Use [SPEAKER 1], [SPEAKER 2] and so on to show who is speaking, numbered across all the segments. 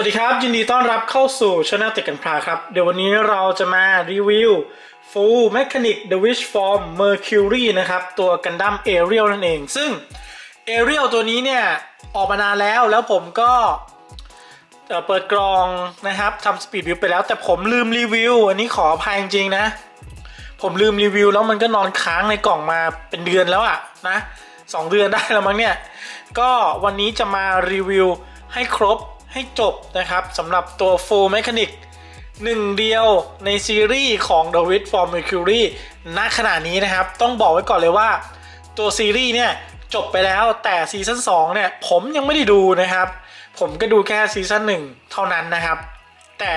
[SPEAKER 1] สวัสดีครับ ยินดีต้อนรับเข้าสู่ช anel ติดกันพราครับ เดี๋ยววันนี้เราจะมารีวิว Full Mechanic The Wish Form Mercury นะครับ ตัวกันดั้ม Ariel นั่นเอง ซึ่ง Ariel ตัวนี้เนี่ย ออกมานานแล้วแล้วผมก็เอ่อเปิดกรองนะครับทำสปีดวิวไปแล้ว แต่ผมลืมรีวิว อันนี้ขออภัยจริงๆนะ ผมลืมรีวิวแล้วมันก็นอนค้างในกล่องมาเป็นเดือนแล้วอะนะสองเดือนได้แล้วมั้งเนี่ย ก็วันนี้จะมารีวิวให้ครบ ให้จบนะครับสำหรับตัว Full Mechanic หนึ่งเดียวในซีรีส์ของ The Wit for Mercury ณขณะนี้นะครับ ต้องบอกไว้ก่อนเลยว่า ตัวซีรีส์เนี่ยจบไปแล้วแต่ซีซั่น2เนี่ยผมยังไม่ได้ดูนะครับ ผมก็ดูแค่ซีซั่น1เท่านั้นนะครับ แต่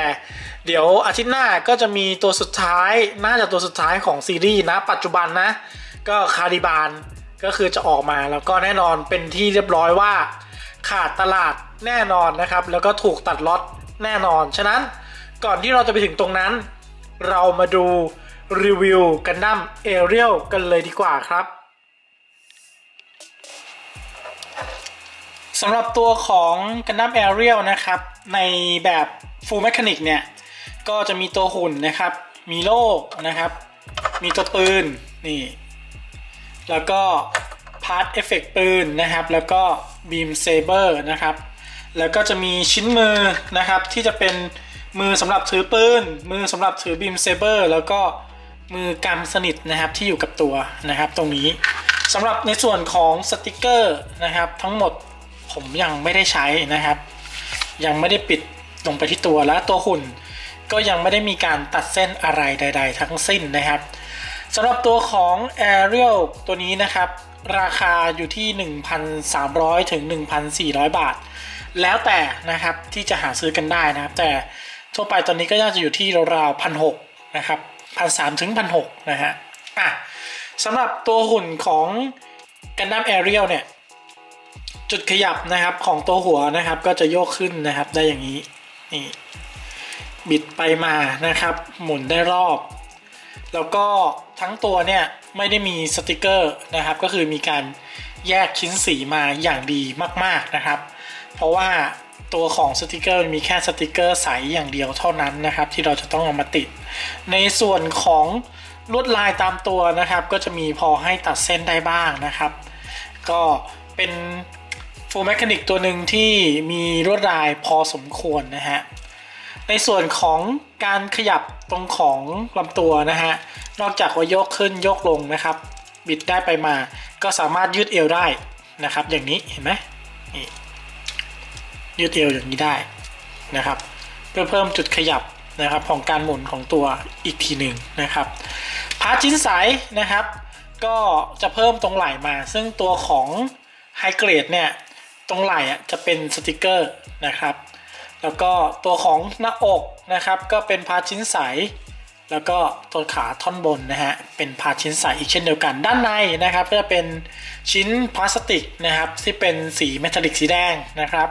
[SPEAKER 1] เดี๋ยวอาทิตย์หน้าก็จะมีตัวสุดท้ายน่าจะตัวสุดท้ายของซีรีส์นะปัจจุบันนะ ก็คาริบานก็คือจะออกมาแล้วก็แน่นอนเป็นที่เรียบร้อยว่า ขาดตลาดแน่นอนนะครับ แล้วก็ถูกตัดล็อตแน่นอน ฉะนั้นก่อนที่เราจะไปถึงตรงนั้น เรามาดูรีวิวกันดั้มเอเรียลกันเลยดีกว่าครับสำหรับตัวของกันดั้มแอเรียลนะครับ ในแบบ Full Mechanic เนี่ย ก็จะมีตัวหุ่นนะครับ มีโล่นะครับ มีตัวปืนนี่ แล้วก็ พาร์ทเอฟเฟกปืนนะครับ แล้วก็บีมเซเบอร์นะครับ แล้วก็จะมีชิ้นมือนะครับ ที่จะเป็นมือสำหรับถือปืน มือสำหรับถือบีมเซเบอร์แล้วก็มือกำสนิทนะครับที่อยู่กับตัวนะครับ ตรงนี้สำหรับในส่วนของสติกเกอร์นะครับ ทั้งหมดผมยังไม่ได้ใช้นะครับ ยังไม่ได้ปิดลงไปที่ตัวและตัวหุ่น ก็ยังไม่ได้มีการตัดเส้นอะไรใด ๆ ทั้งสิ้นนะครับสำหรับตัวของ Ariel ตัวนี้นะครับ ราคาอยู่ที่ 1,300 ถึง 1,400 บาท แล้วแต่นะครับที่จะหาซื้อกันได้นะครับ แต่ทั่วไปตอนนี้ก็น่าจะอยู่ที่ราวๆพันหนะครับพันสถึงพันหนะฮะอะสำหรับตัวหุ่นของกันดั้ม Ariel เนี่ย จุดขยับนะครับของตัวหัวนะครับก็จะโยกขึ้นนะครับได้อย่างนี้นี่บิดไปมานะครับ หมุนได้รอบ แล้วก็ทั้งตัวเนี่ยไม่ได้มีสติกเกอร์นะครับ ก็คือมีการแยกชิ้นสีมาอย่างดีมาก ๆนะครับ เพราะว่าตัวของสติกเกอร์มีแค่สติกเกอร์ใสอย่างเดียวเท่านั้นนะครับ ที่เราจะต้องเอามาติด ในส่วนของลวดลายตามตัวนะครับ ก็จะมีพอให้ตัดเส้นได้บ้างนะครับ ก็เป็นฟูลแม c านิกตัวหนึ่งที่มีลวดลายพอสมควรนะฮะในส่วนของ การขยับตรงของลำตัวนะฮะ นอกจากว่ายกขึ้นยกลงนะครับ บิดได้ไปมา ก็สามารถยืดเอวได้นะครับ อย่างนี้เห็นไหมนี่ยืดเอวอย่างนี้ได้นะครับ เพื่อเพิ่มจุดขยับนะครับของการหมุนของตัวอีกทีหนึ่งนะครับพาร์ทชิ้นสายนะครับ ก็จะเพิ่มตรงไหล่มา ซึ่งตัวของไฮเกรดเนี่ยตรงไหล่ะจะเป็นสติกเกอร์นะครับ แล้วก็ตัวของหน้าอกนะครับก็เป็นพาชิ้นใส แล้วก็ตัวขาท่อนบนนะฮะเป็นพาชิ้นใสอีกเช่นเดียวกัน ด้านในนะครับก็จะเป็นชิ้นพลาสติกนะครับที่เป็นสีเมทัลลิกสีแดงนะครับ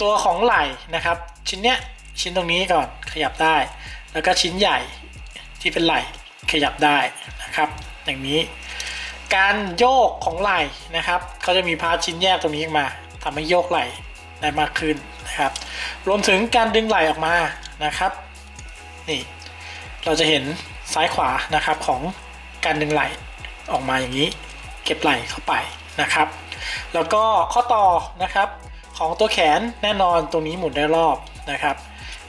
[SPEAKER 1] ตัวของไหล่นะครับ ชิ้นเนี้ยชิ้นตรงนี้ก่อนขยับได้ แล้วก็ชิ้นใหญ่ที่เป็นไหล่ขยับได้นะครับอย่างนี้การโยกของไหล่นะครับเขาจะมีพาร์ทชิ้นแยกตรงนี้ออกมาทำให้โยกไหล่ได้มากขึ้น นะครับ รวมถึงการดึงไหล่ออกมานะครับ นี่ เราจะเห็นซ้ายขวานะครับของการดึงไหล่ออกมาอย่างนี้ เก็บไหล่เข้าไปนะครับ แล้วก็ข้อต่อนะครับของตัวแขนแน่นอนตรงนี้หมุนได้รอบนะครับ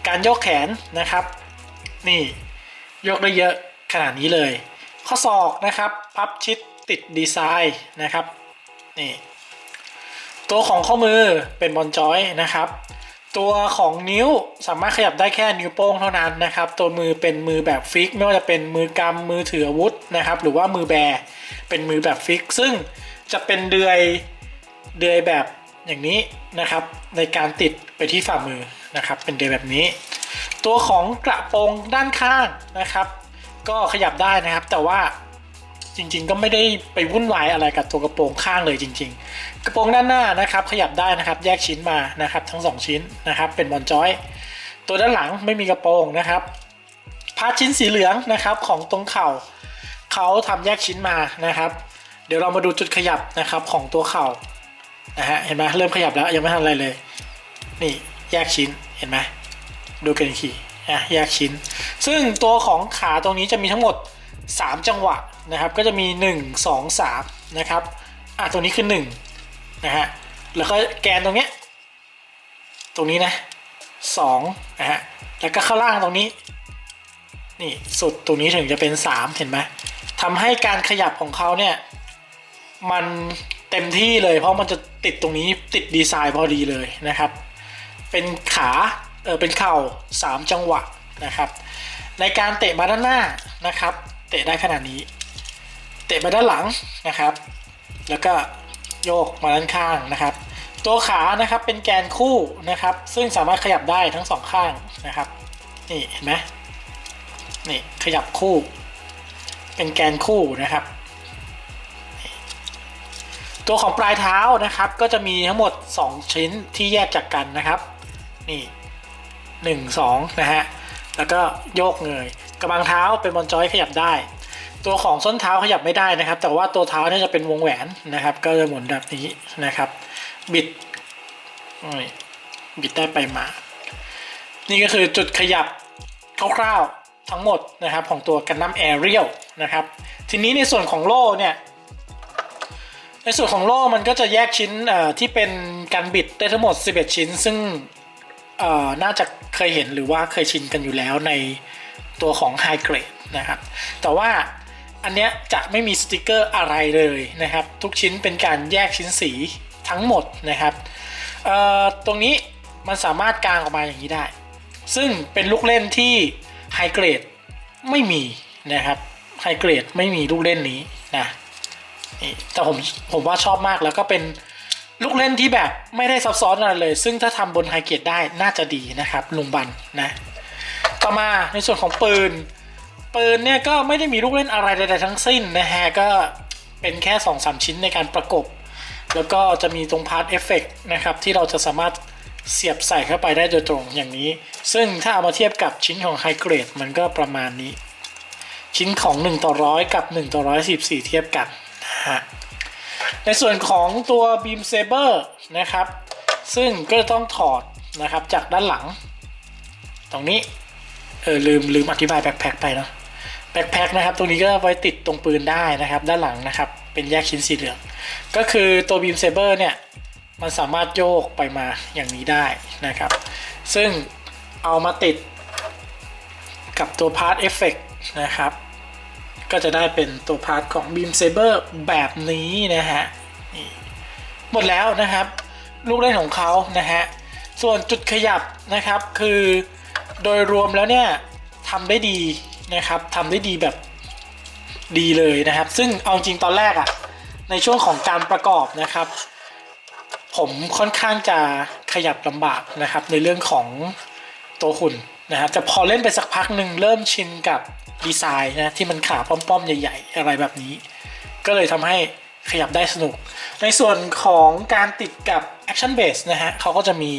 [SPEAKER 1] การโยกแขนนะครับ นี่ยกได้เยอะขนาดนี้เลย ข้อศอกนะครับพับชิดติดดีไซน์นะครับนี่ตัวของข้อมือเป็นบอลจอยนะครับ ตัวของนิ้วสามารถขยับได้แค่นิ้วโป้งเท่านั้นนะครับ ตัวมือเป็นมือแบบฟิก ไม่ว่าจะเป็นมือกำมือถืออาวุธนะครับ หรือว่ามือแบเป็นมือแบบฟิก ซึ่งจะเป็นเดือยเดือยแบบอย่างนี้นะครับ ในการติดไปที่ฝ่ามือนะครับ เป็นเดือยแบบนี้ ตัวของกระโปรงด้านข้างนะครับ ก็ขยับได้นะครับ แต่ว่า จริง ๆ ก็ไม่ได้ไปวุ่นวายอะไรกับตัวกระโปรงข้างเลยจริง ๆ กระโปรงด้านหน้านะครับ ขยับได้นะครับ แยกชิ้นมานะครับ ทั้ง 2 ชิ้นนะครับ เป็นบอลจอย ตัวด้านหลังไม่มีกระโปรงนะครับพาชิ้นสีเหลืองนะครับของตรงเข่าเขาทำแยกชิ้นมานะครับ เดี๋ยวเรามาดูจุดขยับนะครับของตัวเข่านะฮะเห็นไหมเริ่มขยับแล้วยังไม่ทำอะไรเลย นี่แยกชิ้นเห็นไหมดูกันอีกทีอะแยกชิ้น ซึ่งตัวของขาตรงนี้จะมีทั้งหมด 3 จังหวะ นะครับก็จะมี 1 2 3นะครับอะตรงนี้คือ1นะฮะแล้วก็แกนตรงเนี้ยตรงนี้นะ2นะฮะแล้วก็ข้างล่างตรงนี้นี่สุดตรงนี้ถึงจะเป็น 3 เห็นไหมทำให้การขยับของเขาเนี่ยมันเต็มที่เลย เพราะมันจะติดตรงนี้ติดดีไซน์พอดีเลยนะครับ เป็นขาเออเป็นเข่า 3 จังหวะนะครับ ในการเตะมาด้านหน้านะครับ เตะได้ขนาดนี้ เตะมาด้านหลังนะครับ แล้วก็โยกมาด้านข้างนะครับ ตัวขานะครับเป็นแกนคู่นะครับ ซึ่งสามารถขยับได้ทั้งสองข้างนะครับ นี่เห็นไหมนี่ขยับคู่ เป็นแกนคู่นะครับ ตัวของปลายเท้านะครับ ก็จะมีทั้งหมด 2 ชิ้นที่แยกจากกันนะครับ นี่หนึ่งสองนะฮะ แล้วก็โยกเงยกระบังเท้าเป็นบอลจอยขยับได้ ตัวของส้นเท้าขยับไม่ได้นะครับ แต่ว่าตัวเท้าเนี่ยจะเป็นวงแหวนนะครับ ก็จะหมุนแบบนี้นะครับ บิดบิดได้ไปมา นี่ก็คือจุดขยับคร่าวๆทั้งหมดนะครับ ของตัวกันน้ำแอเรียลนะครับ ทีนี้ในส่วนของโล่เนี่ยในส่วนของโล่มันก็จะแยกชิ้นที่เป็นการบิดได้ทั้งหมด 11 ชิ้น ซึ่งน่าจะเคยเห็นหรือว่าเคยชินกันอยู่แล้วในตัวของ High Grade นะครับ แต่ว่า อันเนี้ยจะไม่มีสติกเกอร์อะไรเลยนะครับ ทุกชิ้นเป็นการแยกชิ้นสีทั้งหมดนะครับตรงนี้มันสามารถกางออกมาอย่างนี้ได้ ซึ่งเป็นลูกเล่นที่ High Grade ไม่มีนะครับ High Grade ไม่มีลูกเล่นนี้นะแต่ผมผมว่าชอบมากแล้วก็เป็นลูกเล่นที่แบบไม่ได้ซับซ้อนอะไรเลย ซึ่งถ้าทำบนไฮเกตได้น่าจะดีนะครับลุงบันนะต่อมาในส่วนของปืน ปืนเนี่ยก็ไม่ได้มีลูกเล่นอะไรใดๆทั้งสิ้นนะฮะก็เป็นแค่2อสชิ้นในการประกบ แล้วก็จะมีตรงพาร์ทเอฟเฟกนะครับที่เราจะสามารถเสียบใส่เข้าไปได้โดยตรงอย่างนี้ ซึ่งถ้าเอามาเทียบกับชิ้นของไฮเกรดมันก็ประมาณนี้ ชิ้นของ 1 ต่อร้อยกับ 1 ต่อร้อยสิบสี่เทียบกันนะฮะในส่วนของตัว Beam Saber นะครับ ซึ่งก็ต้องถอดนะครับจากด้านหลัง ตรงนี้ เออลืมลืมอธิบายแบ็คแพ็คไปเนาะแบ็คแพ็คนะครับ ตรงนี้ก็ไว้ติดตรงปืนได้นะครับ ด้านหลังนะครับ เป็นแยกชิ้นสีเหลือง ก็คือตัว Beam Saber เนี่ย มันสามารถโยกไปมาอย่างนี้ได้นะครับ ซึ่งเอามาติดกับตัว Part Effect นะครับ ก็จะได้เป็นตัวพาร์ทของ Beam Saber แบบนี้นะฮะนี่หมดแล้วนะครับ ลูกเล่นของเขานะฮะ ส่วนจุดขยับนะครับคือ โดยรวมแล้วเนี่ยทำได้ดีนะครับทำได้ดีแบบดีเลยนะครับ ซึ่งเอาจริงตอนแรกอะในช่วงของการประกอบนะครับ ผมค่อนข้างจะขยับลำบากนะครับ ในเรื่องของตัวหุ่นนะครับแต่พอเล่นไปสักพักหนึ่งเริ่มชินกับดีไซน์นะที่มันขาป้อมๆ ใหญ่ ๆ อะไรแบบนี้ ก็เลยทำให้ขยับได้สนุก ในส่วนของการติดกับ Action Base นะฮะเขาก็จะมี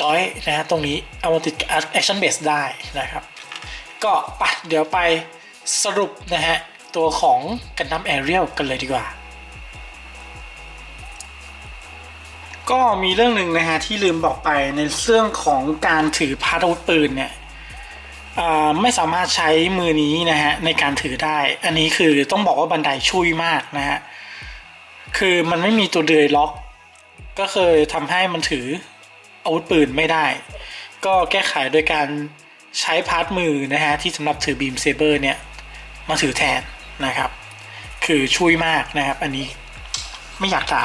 [SPEAKER 1] จอยนะฮะตรงนี้เอามาติดกับ Action Base ได้นะครับ ก็ไปเดี๋ยวไปสรุปนะฮะ ตัวของกันดั้มแอเรียลกันเลยดีกว่า ก็มีเรื่องหนึ่งนะฮะ ที่ลืมบอกไปในเรื่องของการถือพาร์อาวุธปืนเนี่ยไม่สามารถใช้มือนี้นะฮะในการถือได้ อันนี้คือต้องบอกว่าบันไดช่วยมากนะฮะ คือมันไม่มีตัวเดือยล็อก ก็เคยทำให้มันถือ อาวุธปืนไม่ได้ ก็แก้ไขโดยการใช้พาร์ทมือนะฮะที่สำหรับถือบีมเซเบอร์เนี่ยมาถือแทนนะครับ คือช่วยมากนะครับ อันนี้ไม่อยากด่า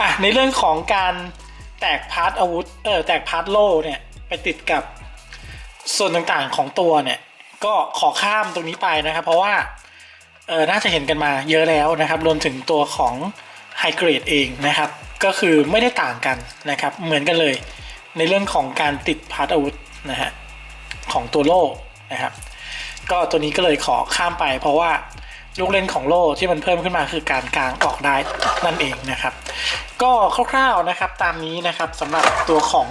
[SPEAKER 1] อะในเรื่องของการแตกพาร์ทอาวุธเออแตกพาร์ทโล่เนี่ยไปติดกับส่วนต่างๆของตัวเนี่ยก็ขอข้ามตรงนี้ไปนะครับ เพราะว่าเออน่าจะเห็นกันมาเยอะแล้วนะครับ รวมถึงตัวของไฮเกรดเองนะครับ ก็คือไม่ได้ต่างกันนะครับเหมือนกันเลย ในเรื่องของการติดพาร์ทอาวุธนะฮะของตัวโล่นะครับ ก็ตัวนี้ก็เลยขอข้ามไป เพราะว่าลูกเล่นของโล่ที่มันเพิ่มขึ้นมาคือการกลางออกได้นั่นเองนะครับ ก็คร่าวๆนะครับตามนี้นะครับสำหรับตัวของ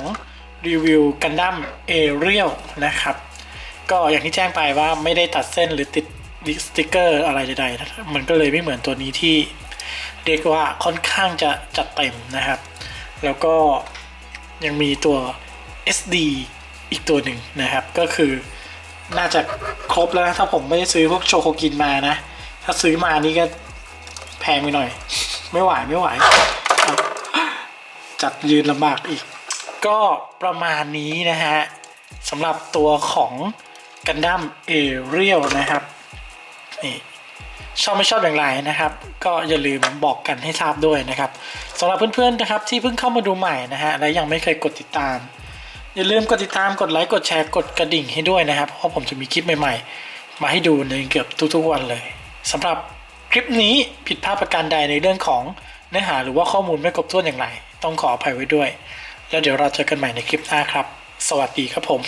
[SPEAKER 1] รีวิวกันดั้มเอเรียลนะครับ ก็อย่างที่แจ้งไปว่าไม่ได้ตัดเส้นหรือติดสติกเกอร์อะไรใดๆมันก็เลยไม่เหมือนตัวนี้ที่ เรียกว่าค่อนข้างจะจัดเต็มนะครับ แล้วก็ยังมีตัว SD อีกตัวหนึ่งนะครับ ก็คือน่าจะครบแล้วนะถ้าผมไม่ได้ซื้อพวกโชโคกินมานะ ถ้าซื้อมานี่ก็แพงไปหน่อย ไม่ไหวไม่ไหว จัดยืนลำบากอีก ก็ประมาณนี้นะฮะสำหรับตัวของกันดั้มเอเรียลนะครับนี่ ชอบไม่ชอบอย่างไรนะครับ ก็อย่าลืมบอกกันให้ทราบด้วยนะครับสำหรับเพื่อนๆนะครับที่เพิ่งเข้ามาดูใหม่นะฮะและยังไม่เคยกดติดตาม อย่าลืมกดติดตามกดไลค์กดแชร์กดกระดิ่งให้ด้วยนะครับเพราะผมจะมีคลิปใหม่ๆ มาให้ดูในเกือบทุกๆวันเลยสำหรับคลิปนี้ผิดพลาดประการใดในเรื่องของเนื้อหาหรือว่าข้อมูลไม่ครบถ้วนอย่างไร ต้องขออภัยไว้ด้วย แล้วเดี๋ยวเราเจอกันใหม่ในคลิปหน้าครับ สวัสดีครับผม